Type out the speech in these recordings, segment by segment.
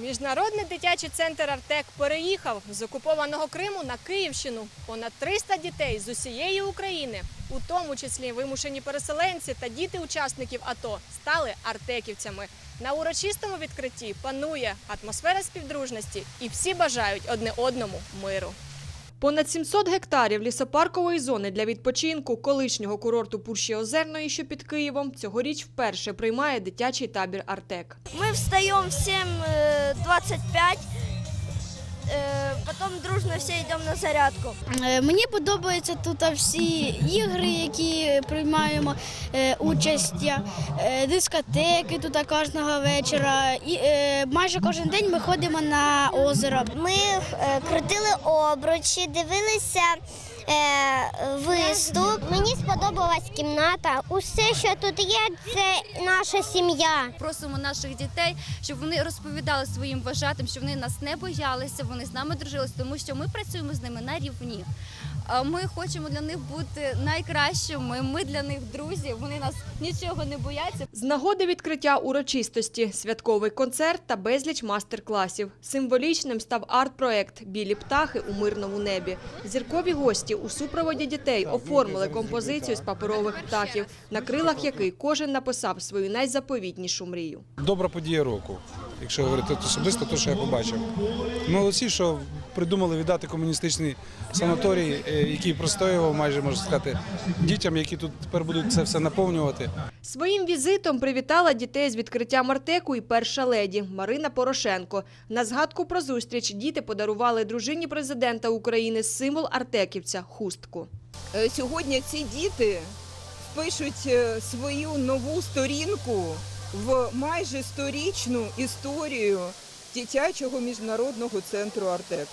Міжнародний дитячий центр Артек переїхав з окупованого Криму на Київщину. Понад 300 дітей з усієї України, у тому числі вимушені переселенці та діти учасників АТО, стали артеківцями. На урочистому відкритті панує атмосфера співдружності, і всі бажають одне одному миру. Понад 700 гектарів лісопаркової зони для відпочинку колишнього курорту Пурші Озерної, що під Києвом, цьогоріч вперше приймає дитячий табір Артек. Ми встаємо в 7.25, э, потом дружно все йдемо на зарядку. Е, Мені подобаються тут всі ігри, які приймаємо е, участь, е, дискотеки тут кожного вечора. І е, майже кожен день ми ходимо на озеро. Ми е, крутили обручі, дивилися е, виступ. Мені сподобалась кімната. Усе, що тут є, це наша сім'я. Просимо наших дітей, щоб вони розповідали своїм вважатим, щоб вони нас не боялися, вони з нами дружилися, тому що ми працюємо з ними на рівні. Ми хочемо для них бути найкращими. Ми для них друзі. Вони нас нічого не бояться. З нагоди відкриття урочистості, святковий концерт та безліч мастер-класів. Символічним став арт-проект «Білі птахи у мирному небі». Зіркові гості у супроводі дітей оформили композицію з паперових птахів, на крилах який кожен написав свою найзаповітнішу мрію. Добра подія року, якщо говорити особисто, те, що я побачив. Молодці, що придумали віддати комуністичний санаторій, е, який простоював майже можна сказати дітям, які тут тепер будуть це все наповнювати. Своїм візитом привітала дітей з відкриттям Артеку і перша леді Марина Порошенко. На згадку про зустріч діти подарували дружині президента України символ артеківця – хустку. Е, Сьогодні ці діти впишуть е, свою нову сторінку в майже сторічну історію дитячого міжнародного центру Артек.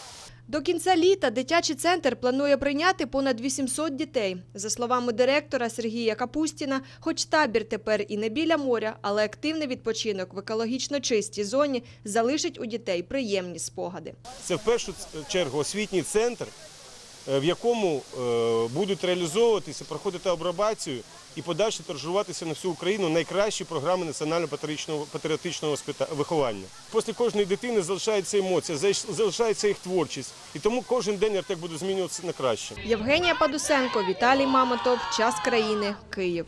До кінця літа дитячий центр планує прийняти понад 800 дітей. За словами директора Сергія Капустіна, хоч табір тепер і не біля моря, але активний відпочинок в екологічно чистій зоні залишить у дітей приємні спогади. Це в першу чергу освітній центр, в якому е, будуть реалізовуватися, проходити обробацію і подальше торжуватися на всю Україну найкращі програми національно-патріотичного виховання. Після кожної дитини залишається емоція, залиш- залишається їх творчість, і тому кожен день Артек буде змінюватися на краще. Євгенія Падусенко, Віталій Мамотов, Час країни. Київ.